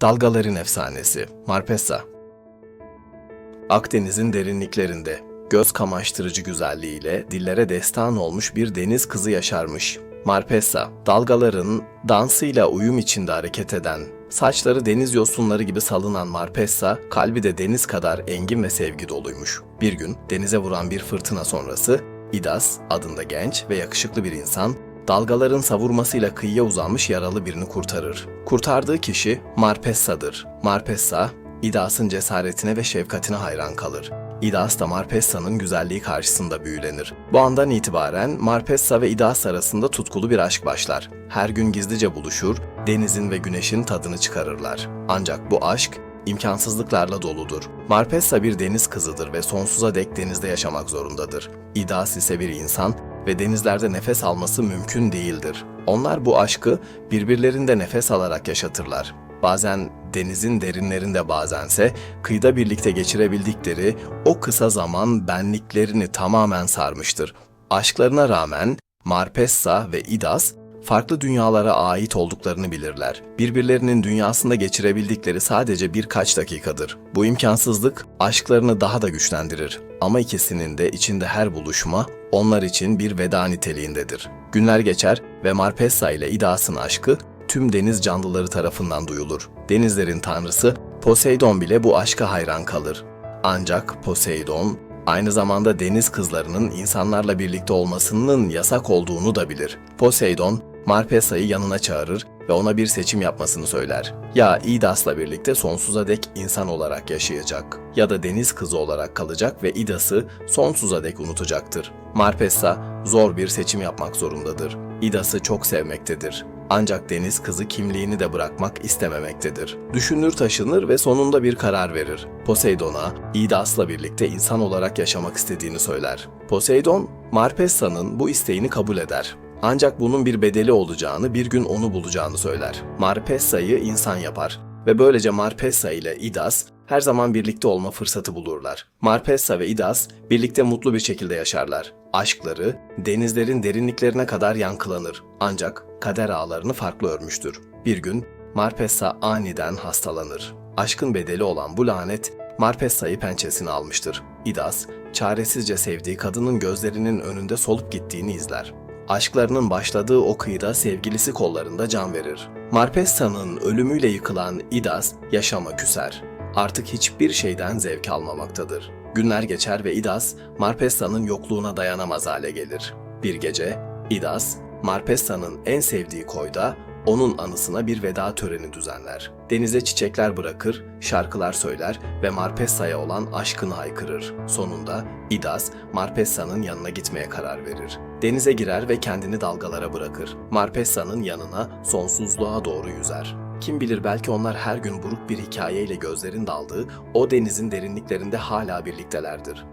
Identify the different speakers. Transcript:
Speaker 1: Dalgaların Efsanesi Marpessa Akdeniz'in derinliklerinde göz kamaştırıcı güzelliğiyle dillere destan olmuş bir deniz kızı yaşarmış. Marpessa, dalgaların dansıyla uyum içinde hareket eden, saçları deniz yosunları gibi salınan Marpessa, kalbi de deniz kadar engin ve sevgi doluymuş. Bir gün denize vuran bir fırtına sonrası, İdas adında genç ve yakışıklı bir insan, dalgaların savurmasıyla kıyıya uzanmış yaralı birini kurtarır. Kurtardığı kişi Marpessa'dır. Marpessa, İdas'ın cesaretine ve şefkatine hayran kalır. İdas da Marpessa'nın güzelliği karşısında büyülenir. Bu andan itibaren Marpessa ve İdas arasında tutkulu bir aşk başlar. Her gün gizlice buluşur, denizin ve güneşin tadını çıkarırlar. Ancak bu aşk imkansızlıklarla doludur. Marpessa bir deniz kızıdır ve sonsuza dek denizde yaşamak zorundadır. İdas ise bir insan ve denizlerde nefes alması mümkün değildir. Onlar bu aşkı birbirlerinde nefes alarak yaşatırlar. Bazen denizin derinlerinde bazense kıyıda birlikte geçirebildikleri o kısa zaman benliklerini tamamen sarmıştır. Aşklarına rağmen Marpessa ve İdas farklı dünyalara ait olduklarını bilirler. Birbirlerinin dünyasında geçirebildikleri sadece birkaç dakikadır. Bu imkansızlık aşklarını daha da güçlendirir. Ama ikisinin de içinde her buluşma onlar için bir veda niteliğindedir. Günler geçer ve Marpessa ile İdas'ın aşkı tüm deniz canlıları tarafından duyulur. Denizlerin tanrısı Poseidon bile bu aşka hayran kalır. Ancak Poseidon aynı zamanda deniz kızlarının insanlarla birlikte olmasının yasak olduğunu da bilir. Poseidon Marpessa'yı yanına çağırır ve ona bir seçim yapmasını söyler. Ya İdas'la birlikte sonsuza dek insan olarak yaşayacak ya da deniz kızı olarak kalacak ve İdas'ı sonsuza dek unutacaktır. Marpessa zor bir seçim yapmak zorundadır. İdas'ı çok sevmektedir. Ancak deniz kızı kimliğini de bırakmak istememektedir. Düşünür taşınır ve sonunda bir karar verir. Poseidon'a İdas'la birlikte insan olarak yaşamak istediğini söyler. Poseidon, Marpessa'nın bu isteğini kabul eder. Ancak bunun bir bedeli olacağını, bir gün onu bulacağını söyler. Marpessa'yı insan yapar ve böylece Marpessa ile İdas her zaman birlikte olma fırsatı bulurlar. Marpessa ve İdas birlikte mutlu bir şekilde yaşarlar. Aşkları denizlerin derinliklerine kadar yankılanır. Ancak kader ağlarını farklı örmüştür. Bir gün Marpessa aniden hastalanır. Aşkın bedeli olan bu lanet Marpessa'yı pençesine almıştır. İdas, çaresizce sevdiği kadının gözlerinin önünde solup gittiğini izler. Aşklarının başladığı o kıyıda sevgilisi kollarında can verir. Marpessa'nın ölümüyle yıkılan İdas yaşama küser. Artık hiçbir şeyden zevk almamaktadır. Günler geçer ve İdas, Marpessa'nın yokluğuna dayanamaz hale gelir. Bir gece, İdas, Marpessa'nın en sevdiği koyda onun anısına bir veda töreni düzenler. Denize çiçekler bırakır, şarkılar söyler ve Marpessa'ya olan aşkını haykırır. Sonunda İdas, Marpessa'nın yanına gitmeye karar verir. Denize girer ve kendini dalgalara bırakır. Marpessa'nın yanına sonsuzluğa doğru yüzer. Kim bilir belki onlar her gün buruk bir hikayeyle gözlerin daldığı o denizin derinliklerinde hala birliktelerdir.